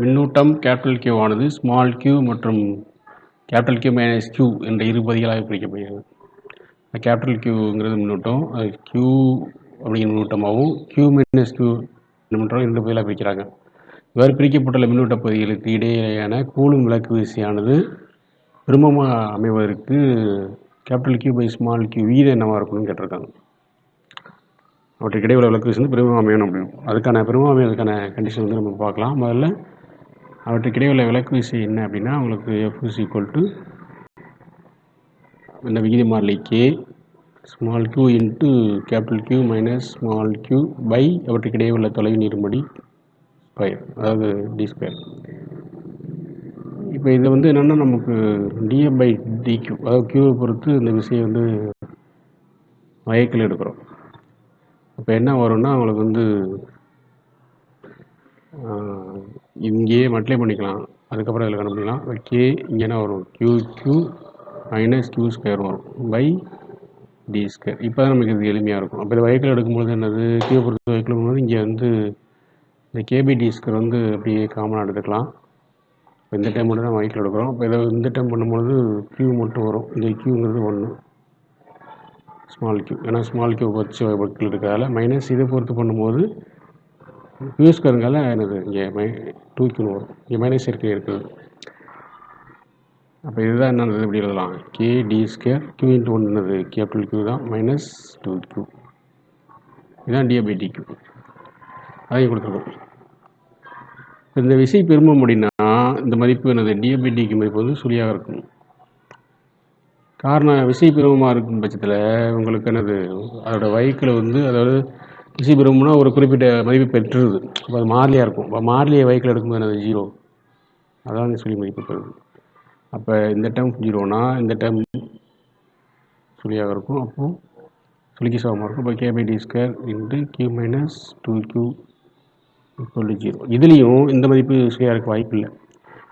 மின்னூட்டம் capital Q ஆனது small Q மற்றும் கேபிட்டல் கியூ மைனஸ் கியூ என்ற இரு பகுதிகளாக பிரிக்கப்படுகிறது. கேபிட்டல் கியூங்கிறது மின்னூட்டம். அது கியூ அப்படிங்கிற மின்னூட்டமாகவும் கியூ மைனஸ் கியூ மின்னூட்டம் இரண்டு பகுதிகளாக பிரிக்கிறாங்க. இவ்வாறு பிரிக்கப்பட்டுள்ள மின்னூட்ட பகுதிகளுக்கு இடையேயான கூலும் விளக்கு விசையானது பெருமமாக அமைவதற்கு capital Q by small Q வீதம் என்னவாக இருக்கணும்னு கேட்டிருக்காங்க. அவற்றுக்கு இடையே உள்ள விளக்கு விசை வந்து பெருமமாக அமையணும் அப்படின்னு. அதுக்கான பெருமமாக அமைவதற்கான கண்டிஷன் வந்து நம்ம பார்க்கலாம். முதல்ல அவற்றுக்கிடையே உள்ள விளக்கு விசை என்ன அப்படின்னா உங்களுக்கு எஃப் இஸ் ஈக்குவல் டு இந்த விகித மாறிலி K small Q into capital Q minus small Q by அவற்றுக்கிடையே உள்ள தொலைவின் இருமடி ஸ்கொயர் அதாவது டி ஸ்கொயர் இப்போ இது வந்து என்னென்னா நமக்கு டிஎம் பை டிக்யூ அதாவது கியூவை பொறுத்து இந்த விசையை வந்து வயக்கில் எடுக்கிறோம். இப்போ என்ன வரும்னா உங்களுக்கு வந்து இங்கேயே மல்டிப்ளை பண்ணிக்கலாம். அதுக்கப்புறம் இதில் கண்டுபிடிக்கலாம் கே இங்கே என்ன வரும். Q Q minus Q square வரும். பை டி ஸ்கொயர் இப்போ தான் நமக்கு இது எளிமையாக இருக்கும். அப்போ இது வகைக்கில் எடுக்கும்போது என்னது? கியூ பொறுத்து வகைக்கில் எடுக்கும்போது இங்கே வந்து இந்த கேபி டி ஸ்கொயர் வந்து அப்படியே காமனாக எடுத்துக்கலாம். இப்போ இந்த டைம் மட்டும் தான் வகைக்கில் எடுக்கிறோம். இப்போ இதை இந்த டைம் பண்ணும்பொழுது கியூ மட்டும் வரும். இந்த கியூங்கிறது ஒன்று ஸ்மால் கியூ ஏன்னா ஸ்மால் கியூ வச்சு வகைக்கில் இருக்கிறதால மைனஸ் இதை பொறுத்து பண்ணும்போது கியூ ஸ்கொயருங்கால இங்கே மை டூ வரும் இங்கே மைனஸ் இருக்கு இருக்குது. அப்போ இதுதான் என்னது? இப்படி எழுதலாம். K D square Q into one என்னது? கேபிட்டல் கியூ தான் மைனஸ் டூ கியூ இதுதான் டிஏ கியூ அதையும் கொடுத்துருக்கோம். இந்த விசை பெரும முடினா இந்த மதிப்பு என்னது? டிஎபிடிக்கு டிக்கு மதிப்பு வந்து சுழியாக இருக்கும். காரணம் விசை பெருமமாக இருக்கும் பட்சத்தில் உங்களுக்கு என்னது? அதோடய வயிற்றில் வந்து அதாவது விசை பெருமம்னா ஒரு குறிப்பிட்ட மதிப்பு பெற்றுருது. அப்போ அது மாறிலியாக இருக்கும். இப்போ மாறிலியை வைக்கில் எடுக்கும்போது என்னது? ஜீரோ. அதான் இந்த சுழி மதிப்பு பெறுது. அப்போ இந்த டைம் ஜீரோனா இந்த டைம் சுழியாக இருக்கும். அப்போது சுழிக்கு சமமாக இருக்கும். இப்போ K by D square into Q minus two Q equal zero இதுலேயும் இந்த மதிப்பு சுழியாக இருக்க வாய்ப்பு இல்லை.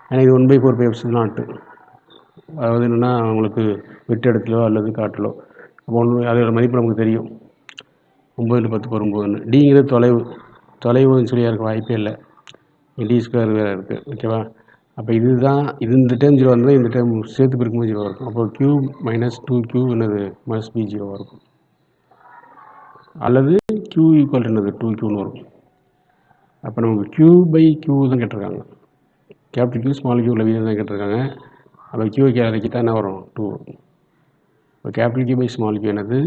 ஏன்னா இது one by four pi eps naught அதாவது என்னென்னா உங்களுக்கு வெட்டு இடத்துலோ அல்லது காட்டிலோ. அப்போ ஒன்று அதோட மதிப்பு நமக்கு தெரியும். ஒம்பது பத்து வரும்போதுன்னு. டிங்கிறது தொலைவு தொலைவு சொல்லி இருக்க வாய்ப்பே இல்லை. டி ஸ்கொயர் வேறு இருக்குது ஓகேவா அப்போ இதுதான் இது இந்த டைம் ஜீரோ இருந்தால் இந்த டைம் சேர்த்து பிரிக்கும்போது ஜீரோ இருக்கும் அப்போ கியூ மைனஸ் டூ கியூ என்னது? மைனஸ் பி ஜீரோவாக இருக்கும். அல்லது கியூ ஈக்குவல் என்னது? டூ கியூன்னு வரும். அப்போ நமக்கு கியூ பை கியூ தான் கேட்டிருக்காங்க. கேபிட்டல் கியூ ஸ்மால் கியூ வீதம் தான் கேட்டிருக்காங்க. அப்போ கியூ கே இறக்கிட்டா என்ன வரும்? டூ வரும். இப்போ capital Q by small Q என்னது?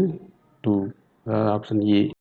Two absolut.